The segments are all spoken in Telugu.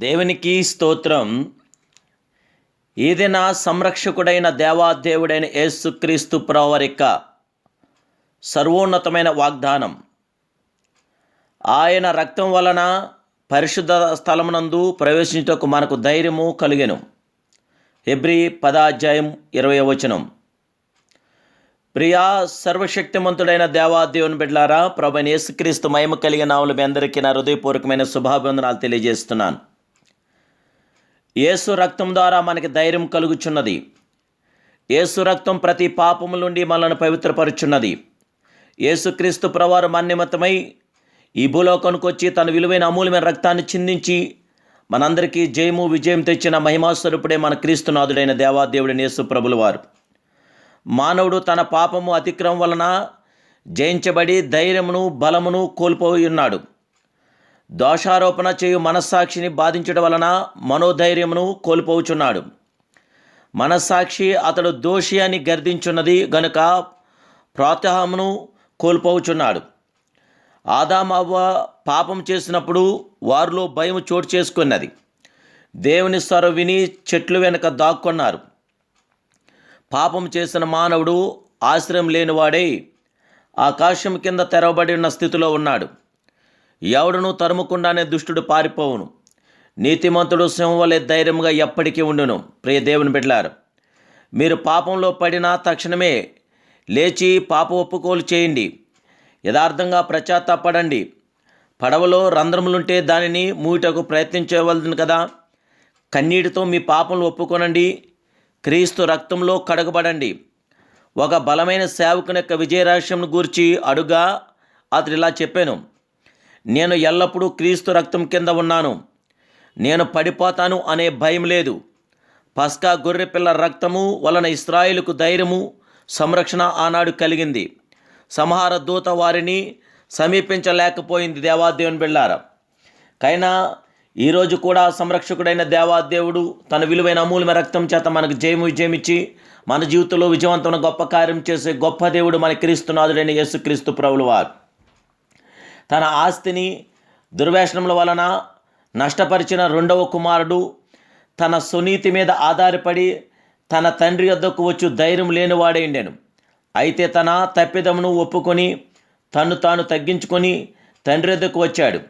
దేవునికి స్తోత్రం. ఏదైనా సంరక్షకుడైన దేవాదేవుడైన యేసుక్రీస్తు ప్రవరిక సర్వోన్నతమైన వాగ్దానం. ఆయన రక్తం వలన పరిశుద్ధ స్థలమునందు ప్రవేశించటకు మనకు ధైర్యము కలిగెను. ఎబ్రి పదాధ్యాయం ఇరవై వచనం. ప్రియా సర్వశక్తిమంతుడైన దేవాదేవుని బిడ్లారా ప్రభు యేసుక్రీస్తు మహిమ కలిగిన ఆవులు మీ అందరికీ నా హృదయపూర్వకమైన శుభాభివందనాలు తెలియజేస్తున్నాను. యేసు రక్తం ద్వారా మనకి ధైర్యం కలుగుచున్నది. యేసు రక్తం ప్రతి పాపము నుండి మనల్ని పవిత్రపరుచున్నది. యేసుక్రీస్తు ప్రవారు మన్నిమతమై ఈ భూలోకానికి వచ్చి తన విలువైన అమూల్యమైన రక్తాన్ని చిందించి మనందరికీ జయము విజయం తెచ్చిన మహిమాస్వరూపుడే మన క్రీస్తునాథుడైన దేవాదేవుడైన యేసు ప్రభుల వారు మానవుడు తన పాపము అతిక్రమం వలన జయించబడి ధైర్యమును బలమును కోల్పోయి ఉన్నాడు దోషారోపణ చేయు మనస్సాక్షిని బాధించడం వలన మనోధైర్యమును కోల్పోచున్నాడు మనస్సాక్షి అతడు దోషి అని గర్దించున్నది గనుక ప్రోత్సాహమును కోల్పోచున్నాడు ఆదామవ్వ పాపం చేసినప్పుడు వారిలో భయం చోటు చేసుకున్నది. దేవుని స్వర విని చెట్లు వెనుక దాక్కున్నారు. పాపం చేసిన మానవుడు ఆశ్రయం లేనివాడై ఆకాశం కింద తెరవబడి ఉన్న స్థితిలో ఉన్నాడు. ఎవడును తరుముకుండానే దుష్టుడు పారిపోవును. నీతిమంతుడు సింహం వలె ధైర్యంగా ఎప్పటికీ ఉండును. ప్రియ దేవుని బిడ్డలారు మీరు పాపంలో పడినా తక్షణమే లేచి పాప ఒప్పుకోలు చేయండి. యథార్థంగా ప్రచాతాపడండి పడవలో రంధ్రములుంటే దానిని మూటకు ప్రయత్నించవలదు కదా. కన్నీటితో మీ పాపంలో ఒప్పుకొనండి. క్రీస్తు రక్తంలో కడగబడండి. ఒక బలమైన సేవకుని యొక్క విజయరహస్యంను గూర్చి అడుగా అతడు ఇలా చెప్పాను. నేను ఎల్లప్పుడూ క్రీస్తు రక్తం కింద ఉన్నాను. నేను పడిపోతాను అనే భయం లేదు. పస్కా గొర్రెపిల్ల రక్తము వలన ఇస్రాయిలకు ధైర్యము సంరక్షణ ఆనాడు కలిగింది. సంహార దూత వారిని సమీపించలేకపోయింది దేవాదేవుని బిళ్ళార. కైనా ఈరోజు కూడా సంరక్షకుడైన దేవాదేవుడు తన విలువైన అమూల్యమైన రక్తం చేత మనకు జయము విజయం మన జీవితంలో విజయవంతమైన గొప్ప కార్యం చేసే గొప్ప దేవుడు మన క్రీస్తునాథుడైన యేసుక్రీస్తు ప్రభులు వారు తన ఆస్తిని దుర్వ్యసనముల వలన నష్టపరిచిన రెండవ కుమారుడు తన సునీతి మీద ఆధారపడి తన తండ్రి వద్దకు వచ్చు ధైర్యం లేనివాడైండెను అయితే తన తప్పిదమును ఒప్పుకొని తను తాను తగ్గించుకొని తండ్రి వద్దకు వచ్చాడు.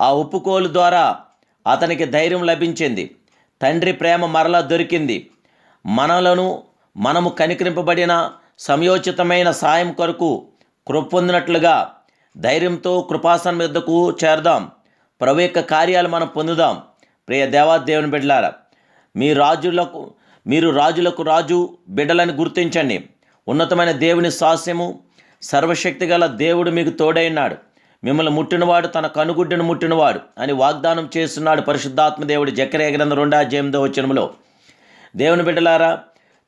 ఆ ఒప్పుకోలు ద్వారా అతనికి ధైర్యం లభించింది. తండ్రి ప్రేమ మరలా దొరికింది. మనలను మనము కనికరింపబడిన సమయోచితమైన సాయం కొరకు కృపొందినట్లుగా ధైర్యంతో కృపాసనం మీదకు చేరదాం. ప్రభు యొక్క కార్యాలు మనం పొందుదాం. ప్రియ దేవాదేవుని బిడ్డలారా మీ రాజులకు మీరు రాజులకు రాజు బిడ్డలని గుర్తించండి. ఉన్నతమైన దేవుని సాస్యము సర్వశక్తి గల దేవుడు మీకు తోడైనాడు మిమ్మల్ని ముట్టినవాడు తన కనుగుడ్డును ముట్టినవాడు అని వాగ్దానం చేస్తున్నాడు పరిశుద్ధాత్మ దేవుడు. జక్రయ గ్రంథ రెండా జయంతో వచనములో దేవుని బిడ్డలారా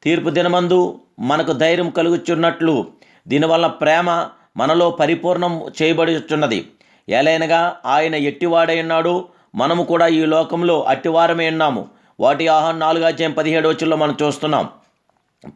తీర్పు దినమందు మనకు ధైర్యం కలుగుచున్నట్లు దీనివల్ల ప్రేమ మనలో పరిపూర్ణం చేయబడుచున్నది. ఎలైనగా ఆయన ఎట్టివాడై ఉన్నాడు? మనము కూడా ఈ లోకంలో అట్టివారమే ఉన్నాము. వాటి ఆహాన్ నాలుగు అధ్యాయం పదిహేడు వచ్చుల్లో మనం చూస్తున్నాం.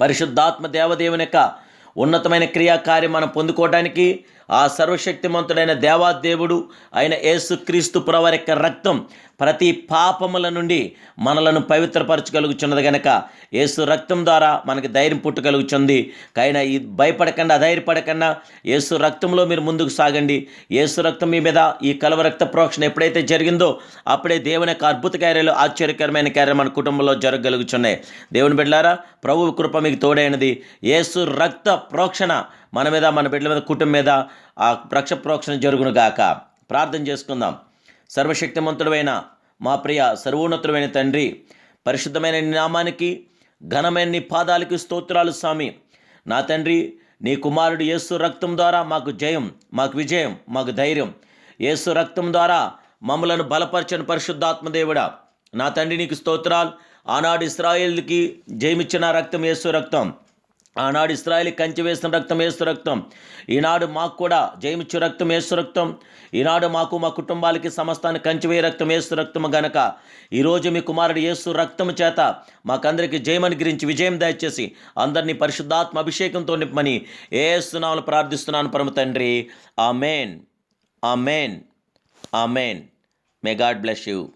పరిశుద్ధాత్మ దేవదేవుని యొక్క ఉన్నతమైన క్రియాకార్యం మనం పొందుకోవడానికి ఆ సర్వశక్తిమంతుడైన దేవాదేవుడు ఆయన యేసుక్రీస్తు ప్రవర్ యొక్క రక్తం ప్రతి పాపముల నుండి మనలను పవిత్రపరచగలుగుచున్నది కనుక యేసు రక్తం ద్వారా మనకి ధైర్యం పుట్టగలుగుతుంది కైనా ఈ భయపడకుండా అధైర్యపడకుండా యేసు రక్తంలో మీరు ముందుకు సాగండి. యేసు రక్తం మీ మీద ఈ కలవ రక్త ప్రోక్షణ ఎప్పుడైతే జరిగిందో అప్పుడే దేవుని యొక్క అద్భుత కార్యాలు ఆశ్చర్యకరమైన కార్యం మన కుటుంబంలో జరగగలుగుచున్నాయి. దేవుని బిడ్డారా ప్రభు కృప మీకు తోడైనది. యేసు రక్త ప్రోక్షణ మన మీద మన బిడ్డల మీద కుటుంబం మీద ఆ రక్ష ప్రోక్షణ జరుగును గాక. ప్రార్థన చేసుకుందాం. సర్వశక్తిమంతుడైన మా ప్రియ సర్వోన్నతుడైన తండ్రి పరిశుద్ధమైన నామానికి ఘనమైన నీ పాదాలకి స్తోత్రాలు స్వామి. నా తండ్రి నీ కుమారుడు యేసు రక్తం ద్వారా మాకు జయం మాకు విజయం మాకు ధైర్యం. యేసు రక్తం ద్వారా మమ్మలను బలపరచని పరిశుద్ధాత్మదేవుడా నా తండ్రి నీకు స్తోత్రాలు. ఆనాడు ఇస్రాయేల్కి జయమిచ్చిన రక్తం యేసు రక్తం. ఆనాడు ఇస్రాయలీ కంచి వేసిన రక్తం ఏసు రక్తం. ఈనాడు మాకు కూడా జయమిచ్చు రక్తం ఏసు రక్తం. ఈనాడు మాకు మా కుటుంబాలకి సమస్తాన్ని కంచివే రక్తం ఏసు రక్తము గనక. ఈరోజు మీ కుమారుడు యేసు రక్తము చేత మాకందరికి జయమని గురించి విజయం దయచేసి అందరినీ పరిశుద్ధాత్మ అభిషేకంతో నింపమని ఏస్తున్నామని ప్రార్థిస్తున్నాను పరమ తండ్రి. Amen. Amen. Amen. May God bless you.